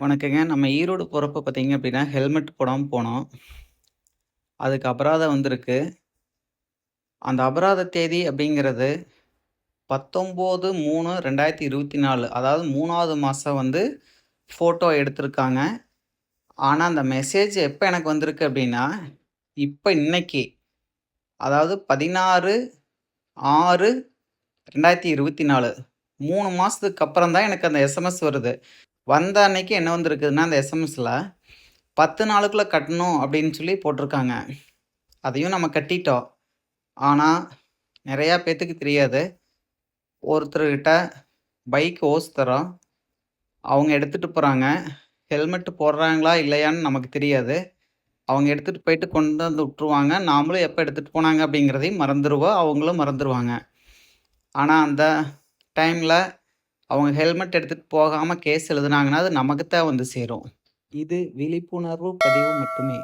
வணக்கங்க. நம்ம ஈரோடு போகிறப்ப பார்த்தீங்க அப்படின்னா, ஹெல்மெட் போடாமல் போனோம். அதுக்கு அபராதம் வந்திருக்கு. அந்த அபராத தேதி அப்படிங்கிறது 19/3/2024 அதாவது மூணாவது மாதம் வந்து ஃபோட்டோ எடுத்திருக்காங்க. ஆனால் அந்த மெசேஜ் எப்போ எனக்கு வந்திருக்கு அப்படின்னா, இப்போ இன்னைக்கு. அதாவது பதினாறு ஆறு ரெண்டாயிரத்தி இருபத்தி நாலு மூணு மாதத்துக்கு அப்புறம் தான் எனக்கு அந்த எஸ்எம்எஸ் வருது. வந்த அன்னைக்கு என்ன வந்திருக்குதுன்னா, அந்த எஸ்எம்எஸில் பத்து நாளுக்குள்ளே கட்டணும் அப்படின்னு சொல்லி போட்டிருக்காங்க. அதையும் நம்ம கட்டிட்டோம். ஆனால் நிறையா பேத்துக்கு தெரியாது. ஒருத்தர்கிட்ட பைக் ஓஸ் தரோம் அவங்க எடுத்துகிட்டு போகிறாங்க ஹெல்மெட் போடுறாங்களா இல்லையான்னு நமக்கு தெரியாது. அவங்க எடுத்துகிட்டு போயிட்டு கொண்டு வந்து விட்டுருவாங்க. நாமளும் எப்போ எடுத்துகிட்டு போனாங்க அப்படிங்கிறதையும் மறந்துடுவோம் அவங்களும் மறந்துடுவாங்க ஆனால் அந்த டைமில் அவங்க ஹெல்மெட் எடுத்துகிட்டு போகாமல் கேஸ் எழுதுனாங்கன்னா, அது நமக்கு தான் வந்து சேரும். இது விழிப்புணர்வு பதிவு மட்டுமே.